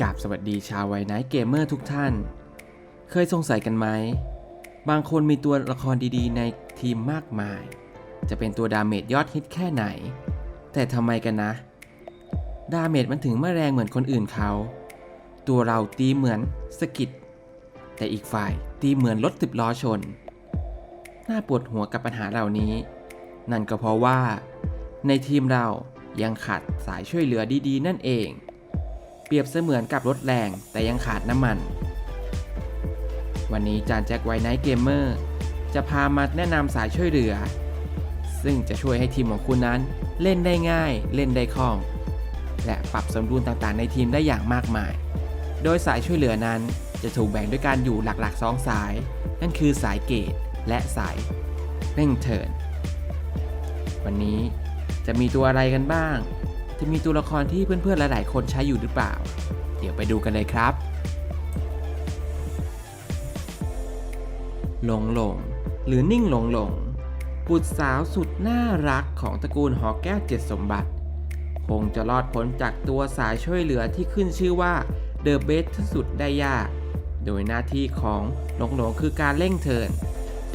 กราบสวัสดีชาวไวไนท์เกมเมอร์ทุกท่าน เคยสงสัยกันไหม บางคนมีตัวละครดีๆ ในทีมมากมาย จะเป็นตัวดาเมจยอดฮิตแค่ไหน แต่ทำไมกันนะ ดาเมจมันถึงไม่แรงเหมือนคนอื่นเขา ตัวเราตีเหมือนสกิดแต่อีกฝ่ายตีเหมือนรถติบล้อชน น่าปวดหัวกับปัญหาเหล่านี้ นั่นก็เพราะว่า ในทีมเรายังขาดสายช่วยเหลือดีๆ นั่นเอง เปรียบเสมือนกับรถแรงแต่ยังขาดน้ำมัน วันนี้จานแจ็คไวไนท์เกมเมอร์จะพามาแนะนำสายช่วยเหลือ ซึ่งจะช่วยให้ทีมของคุณนั้นเล่นได้ง่าย เล่นได้คล่อง และปรับสมดุลต่างๆ ในทีมได้อย่างมากมาย โดยสายช่วยเหลือนั้นจะถูกแบ่งด้วยการอยู่หลักๆ 2 สาย นั่นคือสายเกตและสายเร่งเทิร์นวันนี้จะมีตัวอะไรกันบ้าง จะมีตัวละครที่เพื่อนๆ หลาย ๆ คนใช้อยู่หรือเปล่า เดี๋ยวไปดูกันเลยครับหลงหลงหรือนิ่งหลงหลงบุตรสาวสุดน่ารักของตระกูลหอแก้วเจ็ดสมบัติ คงจะรอดพ้นจากตัวสายช่วยเหลือที่ขึ้นชื่อว่าเดอะเบสที่สุดได้ยาก โดยหน้าที่ของหลงหลงคือการเร่งเทิน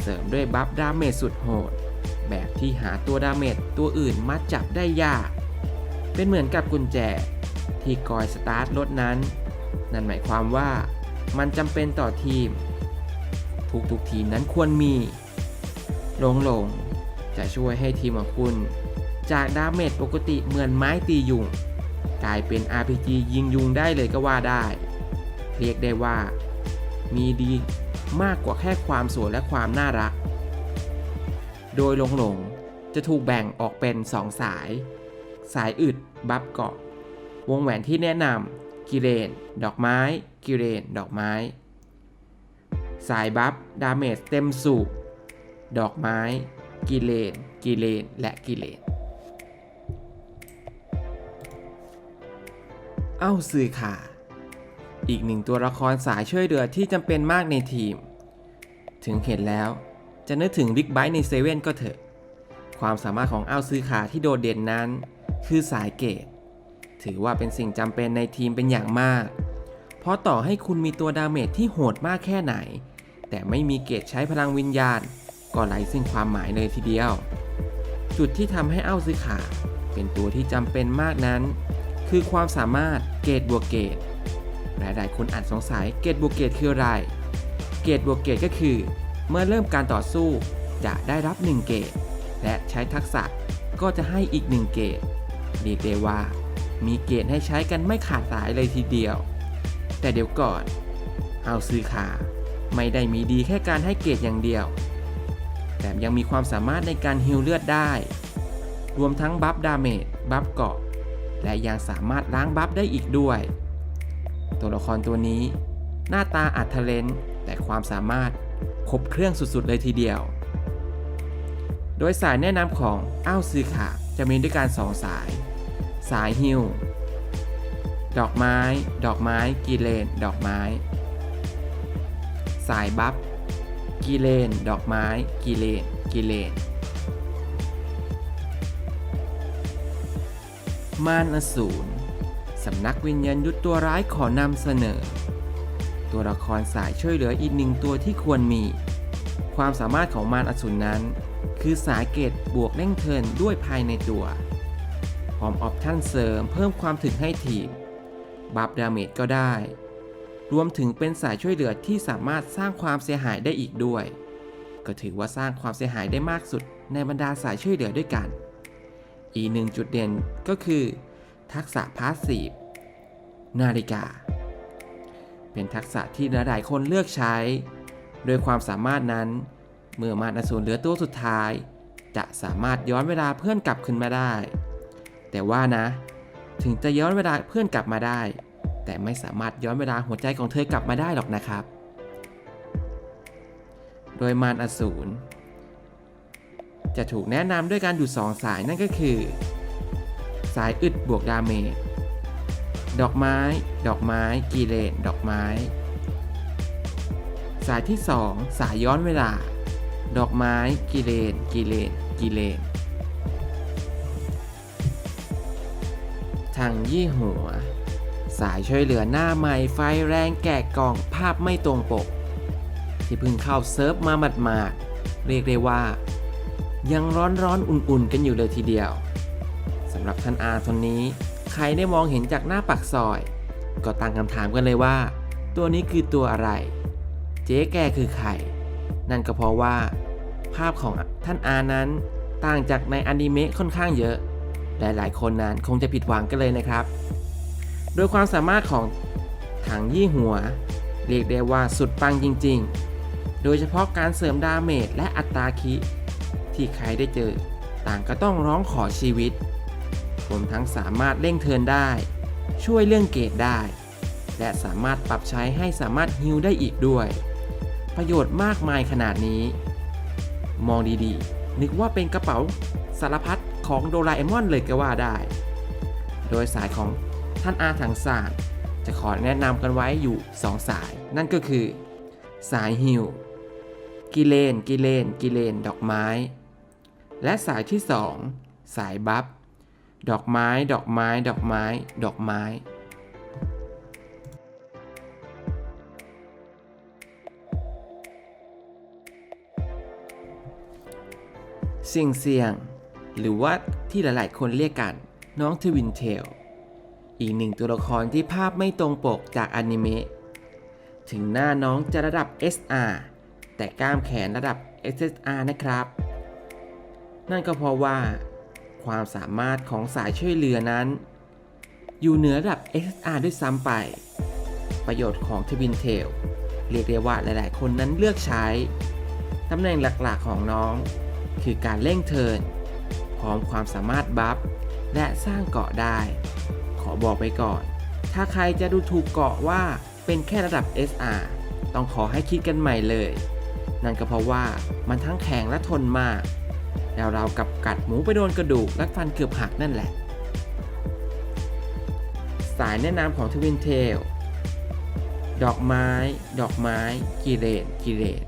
เสริมด้วยบัฟดาเมจสุดโหด แบบที่หาตัวดาเมจตัวอื่นมาจับได้ยาก เป็นเหมือนกับกุญแจ ที่กอยสตาร์ทรถนั้น นั่นหมายความว่ามันจำเป็นต่อทีม ทุกๆทีมนั้นควรมีหลงหลงจะช่วยให้ทีมของคุณ จากดาเมจปกติเหมือนไม้ตียุง กลายเป็น RPG ยิงยุงได้เลยก็ว่าได้ เรียกได้ว่า มีดีมากกว่าแค่ความสวยและความน่ารัก โดยหลงหลงจะถูกแบ่งออกเป็น 2 สาย สายอึด บัฟเกาะ วงแหวนที่แนะนำกิเลน ดอกไม้ กิเลน ดอกไม้ สายบัฟดาเมจเต็มสูบดอกไม้ กิเลน กิเลน และกิเลน เอ้าซือค่ะ อีกหนึ่งตัวละครสายช่วยเหลือที่จำเป็นมากในทีม ถึงเห็นแล้วจะนึกถึงบิ๊กไบ e ในเซเว่นก็เถอะ ความสามารถของอ้าวซื้อขาที่โดดเด่นนั้น คือสายเกตถือว่าเป็นสิ่งจำเป็นในทีมเป็นอย่างมาก เพราะต่อให้คุณมีตัวดาเมจที่โหดมากแค่ไหน แต่ไม่มีเกตใช้พลังวิญญาณ ก็ไร้ซึ่งความหมายเลยทีเดียว จุดที่ทำให้อ้าวซื้อขา เป็นตัวที่จำเป็นมากนั้น คือความสามารถเกตบวกเกตหลายๆคนอาจสงสัยเกตบวกเกตคืออะไร เกตบวกเกตก็คือ เมื่อเริ่มการต่อสู้จะได้รับ 1 เกตและใช้ทักษะก็จะให้อีก 1 เกต เรียกได้ว่ามีเกตให้ใช้กันไม่ขาดสายเลยทีเดียว แต่เดี๋ยวก่อนเอาซื้อขาไม่ได้มีดีแค่การให้เกตอย่างเดียว แต่ยังมีความสามารถในการฮิลเลือดได้ รวมทั้งบัฟดาเมจบัฟเกาะ และยังสามารถล้างบัฟได้อีกด้วย ตัวละครตัวนี้ หน้าตาอัดทะเลนแต่ความสามารถครบเครื่องสุดๆเลยทีเดียว โดยสายแนะนำของอ้าวซือขา จะมีด้วยกัน2สาย สายฮิวดอกไม้ ดอกไม้กีเลน ดอกไม้ สายบัฟกีเลน ดอกไม้กีเลนกีเลนมารอสูรสำนักวิญญาณยุทธตัวร้ายขอนำเสนอ ตัวละครสายช่วยเหลืออีกหนึ่งตัวที่ควรมี ความสามารถของมารอสูรนั้น คือสายเกตบวกเร่งเทินด้วยภายในตัว พร้อมออปชั่นเสริมเพิ่มความถึงให้ทีมบัฟดาเมจก็ได้ รวมถึงเป็นสายช่วยเหลือที่สามารถสร้างความเสียหายได้อีกด้วย ก็ถือว่าสร้างความเสียหายได้มากสุดในบรรดาสายช่วยเหลือด้วยกัน อีกหนึ่งจุดเด่นก็คือ ทักษะพาสซีฟนาฬิกา เป็นทักษะที่หลายๆคนเลือกใช้ โดยความสามารถนั้น เมื่อมารอสูรเหลือตัวสุดท้าย จะสามารถย้อนเวลาเพื่อนกลับขึ้นมาได้ แต่ว่านะ ถึงจะย้อนเวลาเพื่อนกลับมาได้ แต่ไม่สามารถย้อนเวลาหัวใจของเธอกลับมาได้หรอกนะครับ โดยมารอสูรจะถูกแนะนำด้วยการอยู่สองสายนั่นก็คือ สายอึดบวกดาเมจดอกไม้ ดอกไม้ กีเลนดอกไม้ สายที่ 2 สายย้อนเวลา ดอกไม้กีเลนกีเลนกีเลนทางยี่หัว สายช่วยเหลือหน้าใหม่ไฟแรงแกะกล่องภาพไม่ตรงปก ที่เพิ่งเข้าเซิร์ฟมาหมาดๆเรียกได้ว่า ยังร้อนร้อนๆอุ่นๆ กันอยู่เลยทีเดียวสำหรับท่านอาคนนี้ ใครได้มองเห็นจากหน้าปากซอย ก็ตั้งคำถามกันเลยว่า ตัวนี้คือตัวอะไร เจ๊แกคือใคร นั่นก็เพราะว่า ภาพของท่านอานั้นต่างจากในอนิเมะค่อนข้างเยอะหลายๆคนนั้นคงจะผิดหวังกันเลยนะครับ โดยความสามารถของถังยี่หัว เรียกได้ว่าสุดปังจริงๆ โดยเฉพาะการเสริมดาเมจและอัตราคิ ที่ใครได้เจอ ต่างก็ต้องร้องขอชีวิต ผมทั้งสามารถเร่งเทินได้ ช่วยเรื่องเกรดได้ และสามารถปรับใช้ให้สามารถฮิลได้อีกด้วย ประโยชน์มากมายขนาดนี้ มองดีๆ นึกว่าเป็นกระเป๋าสารพัดของโดราเอมอนเลยก็ว่าได้ โดยสายของท่านอาถังศาสตร์จะขอแนะนำกันไว้อยู่ 2 สาย นั่นก็คือ สายฮิลกิเลน กิเลน กิเลน ดอกไม้ และสายที่ 2 สายบัฟ ดอกไม้ ดอกไม้ ดอกไม้ ดอกไม้ เสี่ยงเสี่ยง หรือว่าที่หลายๆ คนเรียกกัน น้องทวินเทล อีกหนึ่งตัวละครที่ภาพไม่ตรงปกจากอนิเมะ ถึงหน้าน้องจะระดับ SR แต่กล้ามแขนระดับ SSR นะครับ นั่นก็เพราะว่า ความสามารถของสายช่วยเหลือนั้น อยู่เหนือระดับ SSR ด้วยซ้ำไป ประโยชน์ของทวินเทลเรียกได้ว่าหลายๆ คนนั้นเลือกใช้ตำแหน่งหลักๆของน้อง คือการเร่งเทินพร้อมความสามารถบัฟและสร้างเกาะได้ ขอบอกไปก่อน ถ้าใครจะดูถูกเกาะว่าเป็นแค่ระดับ SR ต้องขอให้คิดกันใหม่เลย นั่นก็เพราะว่ามันทั้งแข็งและทนมาก แล้วเรากับกัดหมูไปโดนกระดูกและฟันเกือบหักนั่นแหละ สายแนะนำของทวินเทลดอกไม้ ดอกไม้ กิเลนกิเลน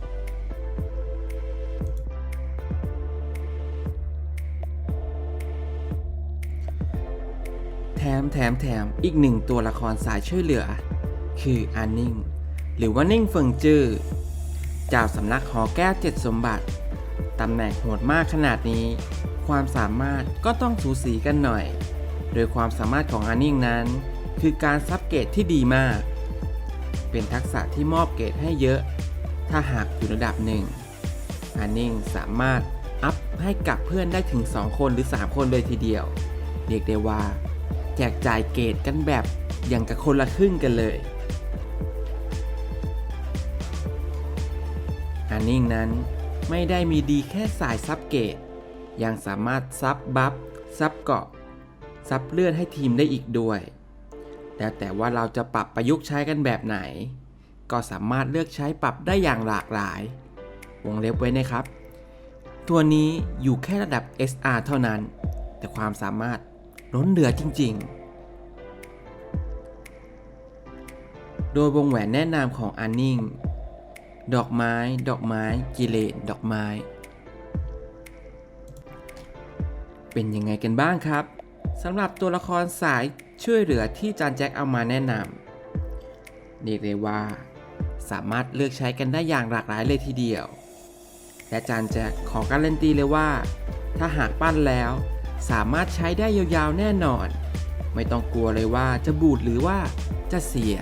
แถมแถมอีกหนึ่งตัวละครสายช่วยเหลือ คืออานิ่ง หรือว่านิ่งเฟิงจื้อเจ้าสำนักหอแก้วเจ็ดสมบัติ ตำแหน่งโหดมากขนาดนี้ ความสามารถก็ต้องสูสีกันหน่อย โดยความสามารถของอานิ่งนั้น คือการซับเกรดที่ดีมาก เป็นทักษะที่มอบเกรดให้เยอะ ถ้าหากอยู่ระดับหนึ่งอานิ่งสามารถอัพให้กับเพื่อนได้ถึง 2 คนหรือ 3 คนเลยทีเดียว เรียกได้ว่า แจกจ่ายเกรดกันแบบอย่างกับคนละครึ่งกันเลยอันนิ่งนั้นไม่ได้มีดีแค่สายซับเกรดยังสามารถซับบัฟซับเกาะซับเลือดให้ทีมได้อีกด้วย แล้วแต่ว่าเราจะปรับประยุกต์ใช้กันแบบไหน ก็สามารถเลือกใช้ปรับได้อย่างหลากหลาย วงเล็บไว้นะครับ ตัวนี้อยู่แค่ระดับ SR เท่านั้น แต่ความสามารถ ล้นเหลือจริง ๆ โดยวงแหวนแนะนำของอันนิงดอกไม้ ดอกไม้ กิเลนดอกไม้ เป็นยังไงกันบ้างครับสำหรับตัวละครสายช่วยเหลือที่จานแจ็คเอามาแนะนำเรียกได้ว่า สามารถเลือกใช้กันได้อย่างหลากหลายเลยทีเดียว และจานแจ็คขอการันตีเลยว่า ถ้าหากปั้นแล้ว สามารถใช้ได้ยาวๆแน่นอน ไม่ต้องกลัวเลยว่าจะบูดหรือว่าจะเสีย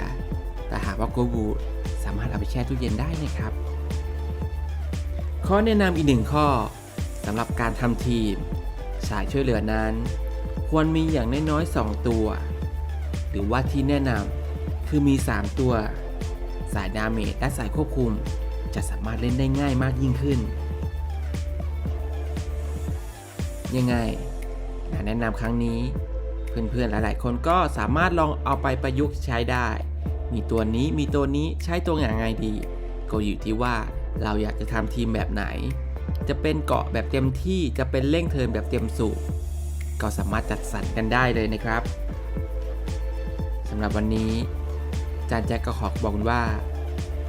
แต่หากว่ากลัวบูดสามารถเอาไปแช่ตู้เย็นได้นะครับ ข้อแนะนำอีกหนึ่งข้อสำหรับการทำทีม สายช่วยเหลือนั้น ควรมีอย่างน้อยๆ2ตัว หรือว่าที่แนะนำคือมี 3 ตัว สายดาเมจและสายควบคุม จะสามารถเล่นได้ง่ายมากยิ่งขึ้นยังไง แนะนำครั้งนี้ เพื่อนๆหลายๆ คนก็สามารถลองเอาไปประยุกต์ใช้ได้ มีตัวนี้มีตัวนี้ใช้ตัวอย่างไงดี ก็อยู่ที่ว่าเราอยากจะทำทีมแบบไหน จะเป็นเกาะแบบเต็มที่จะเป็นเร่งเทินแบบเต็มสูบก็สามารถจัดสรรกันได้เลยนะครับสำหรับวันนี้จานแจ็คก็ขอบอกคุณว่า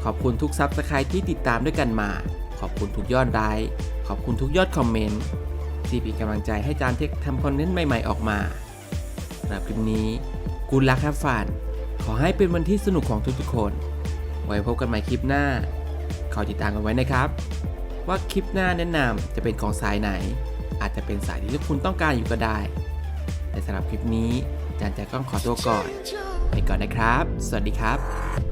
ขอบคุณทุกซับสไครต์ที่ติดตามด้วยกันมา ขอบคุณทุกยอดไลค์ขอบคุณทุกยอดคอมเมนต์ ที่เป็นกำลังใจให้จานเทคทำคอนเทนต์ใหม่ๆออกมาสำหรับคลิปนี้กูรักแฮฟฟันขอให้เป็นวันที่สนุกของทุกๆคน ไว้พบกันใหม่คลิปหน้า ขอติดตามกันไว้นะครับ ว่าคลิปหน้าแนะนำจะเป็นของสายไหน อาจจะเป็นสายที่ทุกคุณต้องการอยู่ก็ได้ แต่สำหรับคลิปนี้จานแจะต้องขอตัวก่อน ไปก่อนนะครับ สวัสดีครับ